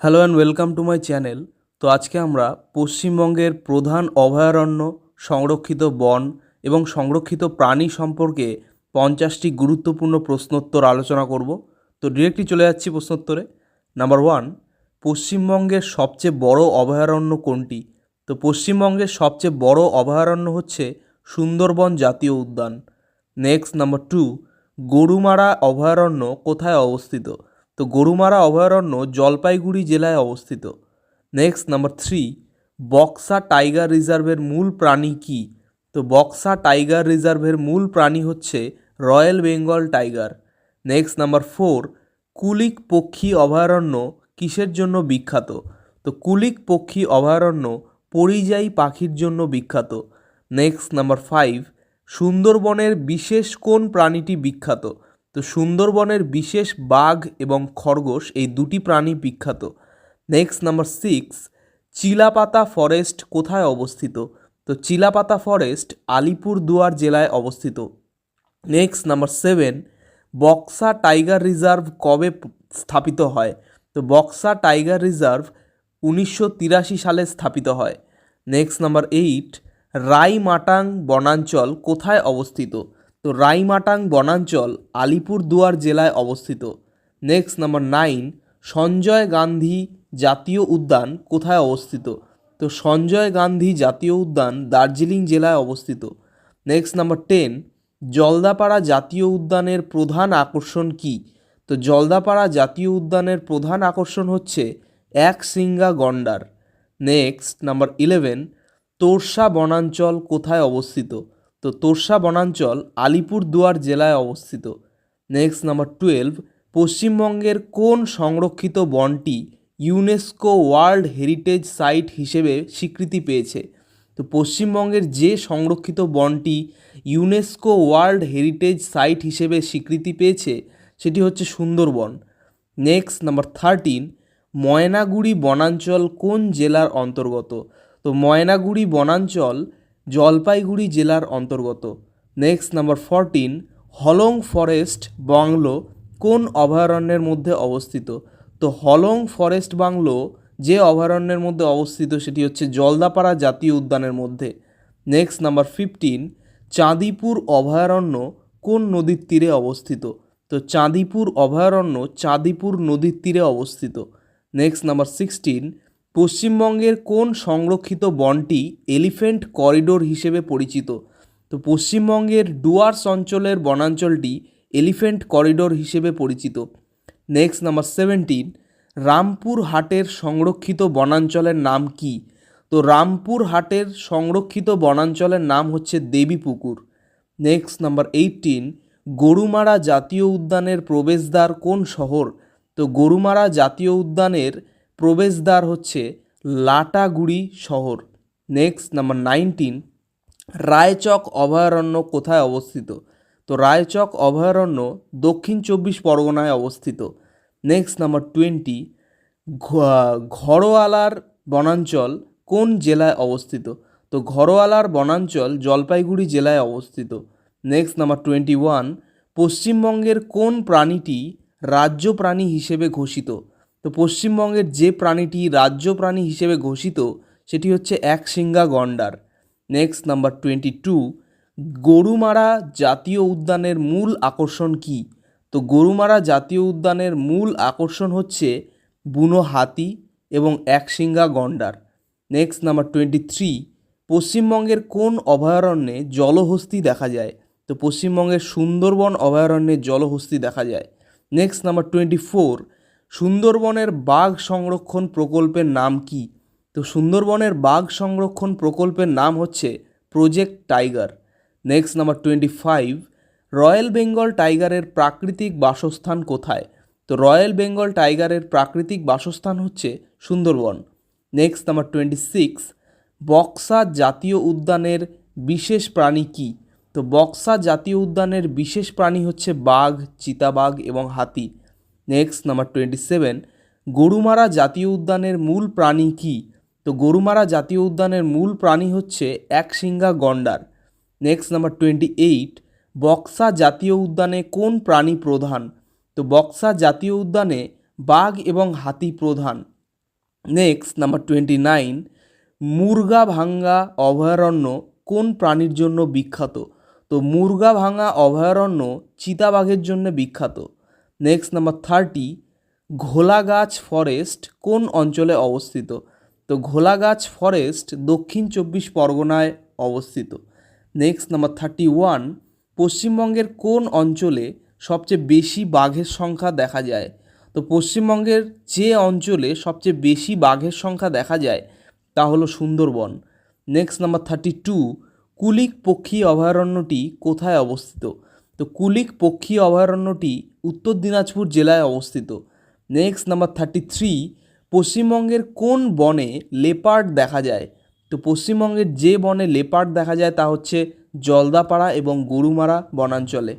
Hello and welcome to my channel তো আজকে আমরা পশ্চিমবঙ্গের প্রধান অভয়ারণ্য, সংরক্ষিত বন এবং সংরক্ষিত প্রাণী সম্পর্কে পঞ্চাশটি গুরুত্বপূর্ণ প্রশ্নোত্তর আলোচনা করব। তো ডিরেক্টলি চলে যাচ্ছি প্রশ্নোত্তরে। নাম্বার ওয়ান পশ্চিমবঙ্গের সবচেয়ে বড় অভয়ারণ্য কোনটি? তো পশ্চিমবঙ্গের সবচেয়ে বড় অভয়ারণ্য হচ্ছে সুন্দরবন জাতীয় উদ্যান। নেক্সট নাম্বার টু গরুমারা অভয়ারণ্য কোথায় অবস্থিত? তো গরুমারা অভয়ারণ্য জলপাইগুড়ি জেলায় অবস্থিত। Next number three Buxa tiger রিজার্ভের মূল প্রাণী কী? তো বক্সা টাইগার রিজার্ভের মূল প্রাণী হচ্ছে royal Bengal tiger. Next number four Kulik পক্ষী অভয়ারণ্য কিসের জন্য বিখ্যাত? তো কুলিক পক্ষী অভয়ারণ্য পরিযায়ী পাখির জন্য বিখ্যাত। নেক্সট নাম্বার ফাইভ সুন্দরবনের বিশেষ কোন প্রাণীটি বিখ্যাত? তো সুন্দরবনের বিশেষ বাঘ এবং খরগোশ এই দুটি প্রাণী বিখ্যাত। Next number six Chilapata forest কোথায় অবস্থিত? তো চিলাপাতা ফরেস্ট আলিপুর দুয়ার জেলায় অবস্থিত। Next number seven Buxa tiger reserve কবে স্থাপিত হয়? তো বক্সা টাইগার রিজার্ভ উনিশশো তিরাশি সালে স্থাপিত হয়। নেক্সট নাম্বার এইট রাইমাটাং বনাঞ্চল কোথায় অবস্থিত? তো রাইমাটাং বনাঞ্চল আলিপুরদুয়ার জেলায় অবস্থিত। Next number nine Sanjay Gandhi জাতীয় উদ্যান কোথায় অবস্থিত? তো সঞ্জয় গান্ধী জাতীয় উদ্যান দার্জিলিং জেলায় অবস্থিত। নেক্সট নাম্বার টেন জলদাপাড়া জাতীয় উদ্যানের প্রধান আকর্ষণ কী? তো জলদাপাড়া জাতীয় উদ্যানের প্রধান আকর্ষণ হচ্ছে এক সিঙ্গা গন্ডার। নেক্সট নাম্বার ইলেভেন তোরসা বনাঞ্চল কোথায় অবস্থিত? তো তোরসা বনাঞ্চল আলিপুরদুয়ার জেলায় অবস্থিত। নেক্সট নাম্বার টুয়েলভ পশ্চিমবঙ্গের কোন সংরক্ষিত বনটি ইউনেস্কো ওয়ার্ল্ড হেরিটেজ সাইট হিসেবে স্বীকৃতি পেয়েছে? তো পশ্চিমবঙ্গের যে সংরক্ষিত বনটি ইউনেস্কো ওয়ার্ল্ড হেরিটেজ সাইট হিসেবে স্বীকৃতি পেয়েছে, সেটি হচ্ছে Sundarbans. Next number thirteen Moynaguri বনাঞ্চল কোন জেলার অন্তর্গত? তো ময়নাগুড়ি বনাঞ্চল জলপাইগুড়ি জেলার অন্তর্গত। Next number fourteen Hollong forest bungalow কোন অভয়ারণ্যের মধ্যে অবস্থিত? তো হলং ফরেস্ট বাংলো যে অভয়ারণ্যের মধ্যে অবস্থিত সেটি হচ্ছে জলদাপাড়া জাতীয় উদ্যানের মধ্যে। নেক্সট নাম্বার ফিফটিন চাঁদিপুর অভয়ারণ্য কোন নদীর তীরে অবস্থিত? তো চাঁদিপুর অভয়ারণ্য চাঁদিপুর নদীর তীরে অবস্থিত। নেক্সট নাম্বার সিক্সটিন পশ্চিমবঙ্গের কোন সংরক্ষিত বনটি এলিফ্যান্ট করিডোর হিসেবে পরিচিত? তো পশ্চিমবঙ্গের ডুয়ার্স অঞ্চলের বনাঞ্চলটি এলিফ্যান্ট করিডোর হিসেবে পরিচিত। নেক্সট, নাম্বার সেভেন্টিন, রামপুর হাটের সংরক্ষিত বনাঞ্চলের নাম কি? তো রামপুর হাটের সংরক্ষিত বনাঞ্চলের নাম হচ্ছে Devipukur. Next, number eighteen, Gorumara জাতীয় উদ্যানের প্রবেশদ্বার কোন শহর? তো গরুমারা জাতীয় উদ্যানের প্রবেশদ্বার হচ্ছে লাটাগুড়ি শহর। নেক্সট নাম্বার নাইনটিন রায়চক অভয়ারণ্য কোথায় অবস্থিত? তো রায়চক অভয়ারণ্য দক্ষিণ চব্বিশ পরগনায় অবস্থিত। নেক্সট নাম্বার টোয়েন্টি ঘরোয়ালার বনাঞ্চল কোন জেলায় অবস্থিত? তো ঘরোয়ালার বনাঞ্চল জলপাইগুড়ি জেলায় অবস্থিত। নেক্সট নাম্বার টোয়েন্টি ওয়ান পশ্চিমবঙ্গের কোন প্রাণীটি রাজ্য প্রাণী হিসেবে ঘোষিত? তো পশ্চিমবঙ্গের যে প্রাণীটি রাজ্য প্রাণী হিসেবে ঘোষিত, সেটি হচ্ছে এক সিঙ্গা গন্ডার। Next number twenty two Gorumara জাতীয় উদ্যানের মূল আকর্ষণ কী? তো গরুমারা জাতীয় উদ্যানের মূল আকর্ষণ হচ্ছে বুনো হাতি এবং একশিঙ্গা গন্ডার। নেক্সট নাম্বার টোয়েন্টি থ্রি পশ্চিমবঙ্গের কোন অভয়ারণ্যে জলহস্তি দেখা যায়? তো পশ্চিমবঙ্গের সুন্দরবন অভয়ারণ্যে জলহস্তি দেখা যায়। নেক্সট নাম্বার টোয়েন্টি ফোর সুন্দরবনের বাঘ সংরক্ষণ প্রকল্পের নাম কি? তো সুন্দরবনের বাঘ সংরক্ষণ প্রকল্পের নাম হচ্ছে project tiger next number twenty five royal Bengal টাইগারের প্রাকৃতিক বাসস্থান কোথায়? তো রয়্যাল বেঙ্গল টাইগারের প্রাকৃতিক বাসস্থান হচ্ছে Sundarbans. Next number twenty six Buxa জাতীয় উদ্যানের বিশেষ প্রাণী কী? তো বক্সা জাতীয় উদ্যানের বিশেষ প্রাণী হচ্ছে বাঘ, চিতাবাঘ এবং হাতি। Next number twenty seven Gorumara জাতীয় উদ্যানের মূল প্রাণী কী? তো গরুমারা জাতীয় উদ্যানের মূল প্রাণী হচ্ছে একশিঙ্গা গন্ডার। Next number twenty eight Buxa জাতীয় উদ্যানে কোন প্রাণী প্রধান? তো বক্সা জাতীয় উদ্যানে বাঘ এবং হাতি প্রধান। Next number twenty nine Murgabhanga অভয়ারণ্য কোন প্রাণীর জন্য বিখ্যাত? তো মুরগাভাঙ্গা অভয়ারণ্য চিতাবাঘের জন্য বিখ্যাত। Next number thirty Gholagach forest কোন অঞ্চলে অবস্থিত? তো ঘোলাগাছ ফরেস্ট দক্ষিণ চব্বিশ পরগনায় অবস্থিত। নেক্সট নাম্বার থার্টি ওয়ান পশ্চিমবঙ্গের কোন অঞ্চলে সবচেয়ে বেশি বাঘের সংখ্যা দেখা যায়? তো পশ্চিমবঙ্গের যে অঞ্চলে সবচেয়ে বেশি বাঘের সংখ্যা দেখা যায়, তা হলো Sundarbans. Next number thirty two Kulik পক্ষী অভয়ারণ্যটি কোথায় অবস্থিত? তো কুলিক পক্ষী অভয়ারণ্যটি উত্তর দিনাজপুর জেলায় অবস্থিত। নেক্সট নাম্বার থার্টি থ্রি পশ্চিমবঙ্গের কোন বনে লেপার্ড দেখা যায়? তো পশ্চিমবঙ্গের যে বনে লেপার্ড দেখা যায় তা হচ্ছে জলদাপাড়া এবং গরুমারা বনাঞ্চলে।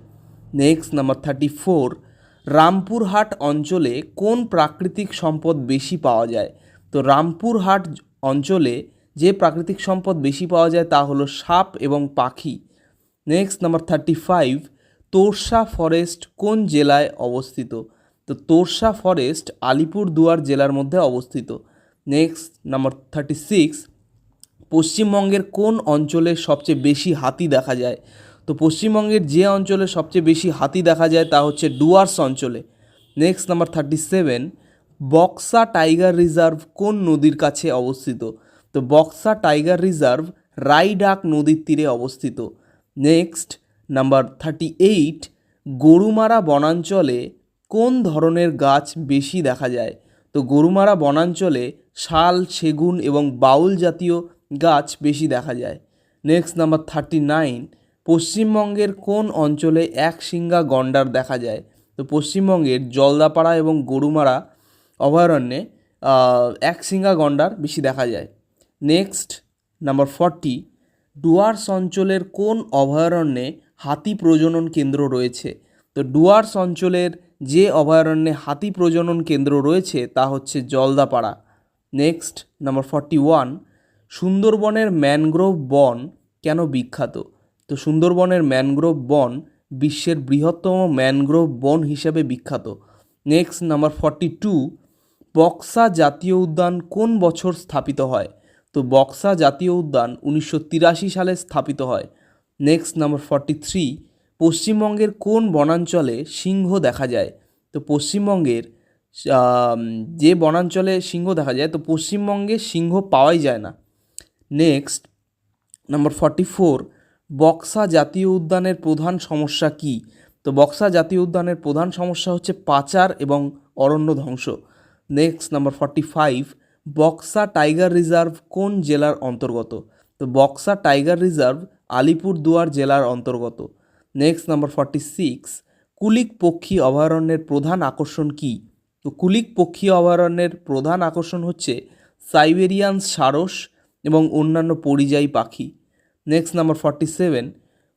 Next number thirty four Rampurhat অঞ্চলে কোন প্রাকৃতিক সম্পদ বেশি পাওয়া যায়? তো রামপুরহাট অঞ্চলে যে প্রাকৃতিক সম্পদ বেশি পাওয়া যায় তা হলো সাপ এবং পাখি। Next number thirty five Torsa forest কোন জেলায় অবস্থিত? তো তোরসা ফরেস্ট আলিপুরদুয়ার জেলার মধ্যে অবস্থিত। নেক্সট, নাম্বার থার্টি সিক্স, পশ্চিমবঙ্গের কোন অঞ্চলে সবচেয়ে বেশি হাতি দেখা যায়? তো পশ্চিমবঙ্গের যে অঞ্চলে সবচেয়ে বেশি হাতি দেখা যায় তা হচ্ছে ডুয়ার্স অঞ্চলে। Next, number thirty seven, Buxa tiger reserve কোন নদীর কাছে অবস্থিত? তো বক্সা টাইগার রিজার্ভ রাইডাক নদীর তীরে অবস্থিত। Next number thirty eight Gorumara বনাঞ্চলে কোন ধরনের গাছ বেশি দেখা যায়? তো গরুমারা বনাঞ্চলে শাল, সেগুন এবং বাউল জাতীয় গাছ বেশি দেখা যায়। নেক্সট নাম্বার থার্টি নাইন পশ্চিমবঙ্গের কোন অঞ্চলে এক সিঙ্গা গন্ডার দেখা যায়? তো পশ্চিমবঙ্গের জলদাপাড়া এবং গরুমারা অভয়ারণ্যে এক সিঙ্গা গন্ডার বেশি দেখা যায়। নেক্সট নাম্বার ফর্টি ডুয়ার্স অঞ্চলের কোন অভয়ারণ্যে হাতি প্রজনন কেন্দ্র রয়েছে। তো ডুয়ার্স অঞ্চলের যে অভয়ারণ্যে হাতি প্রজনন কেন্দ্র রয়েছে, তা হচ্ছে Jaldapara. Next, number forty one, সুন্দরবনের ম্যানগ্রোভ বন কেন বিখ্যাত? তো সুন্দরবনের ম্যানগ্রোভ বন বিশ্বের বৃহত্তম ম্যানগ্রোভ বন হিসেবে বিখ্যাত। Next, number forty two, Buxa জাতীয় উদ্যান কোন বছর স্থাপিত হয়? তো বক্সা জাতীয় উদ্যান উনিশশো তিরাশি সালে স্থাপিত হয়। নেক্সট নাম্বার ফর্টি থ্রি পশ্চিমবঙ্গের কোন বনাঞ্চলে সিংহ দেখা যায়? তো পশ্চিমবঙ্গের যে বনাঞ্চলে সিংহ দেখা যায়, তো পশ্চিমবঙ্গে সিংহ পাওয়াই যায় না। Next number forty four Buxa জাতীয় উদ্যানের প্রধান সমস্যা কী? তো বক্সা জাতীয় উদ্যানের প্রধান সমস্যা হচ্ছে পাচার এবং অরণ্য ধ্বংস। Next number forty five Buxa tiger reserve কোন জেলার অন্তর্গত? তো বক্সা টাইগার রিজার্ভ আলিপুর দুয়ার জেলার অন্তর্গত। Next number forty six, Kulik পক্ষী অভয়ারণ্যের প্রধান আকর্ষণ কী? তো কুলিক পক্ষী অভয়ারণ্যের প্রধান আকর্ষণ হচ্ছে সাইবেরিয়ান সারস এবং অন্যান্য পরিযায়ী পাখি। Next number forty seven,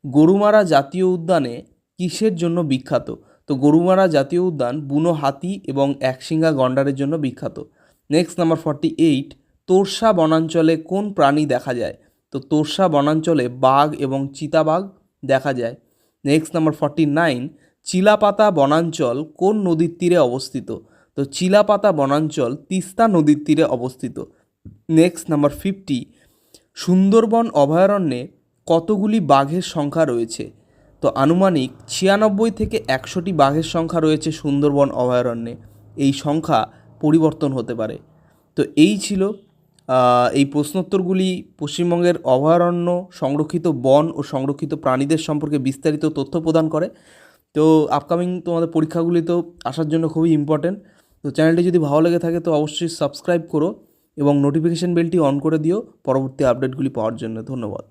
Gorumara জাতীয় উদ্যানে কিসের জন্য বিখ্যাত? তো গরুমারা জাতীয় উদ্যান বুনো হাতি এবং একশিঙ্গা গন্ডারের জন্য বিখ্যাত। Next number forty eight, Torsa বনাঞ্চলে কোন প্রাণী দেখা যায়? তো তোরসা বনাঞ্চলে বাঘ এবং চিতাবাঘ দেখা যায়। Next number forty nine Chilapata বনাঞ্চল কোন নদীর তীরে অবস্থিত? তো চিলাপাতা বনাঞ্চল তিস্তা নদীর তীরে অবস্থিত। নেক্সট নাম্বার ফিফটি সুন্দরবন অভয়ারণ্যে কতগুলি বাঘের সংখ্যা রয়েছে? তো আনুমানিক ছিয়ানব্বই থেকে একশোটি বাঘের সংখ্যা রয়েছে সুন্দরবন অভয়ারণ্যে। এই সংখ্যা পরিবর্তন হতে পারে। তো এই ছিল এই প্রশ্নোত্তরগুলি পশ্চিমবঙ্গের অভয়ারণ্য, সংরক্ষিত বন ও সংরক্ষিত প্রাণীদের সম্পর্কে বিস্তারিত তথ্য প্রদান করে। তো আপকামিং তোমাদের পরীক্ষাগুলি তো আসার জন্য খুবই ইম্পর্টেন্ট তো চ্যানেলটি যদি ভালো লেগে থাকে তো অবশ্যই সাবস্ক্রাইব করো এবং নোটিফিকেশান বেলটি অন করে দিও। পরবর্তী আপডেটগুলি পাওয়ার জন্য ধন্যবাদ।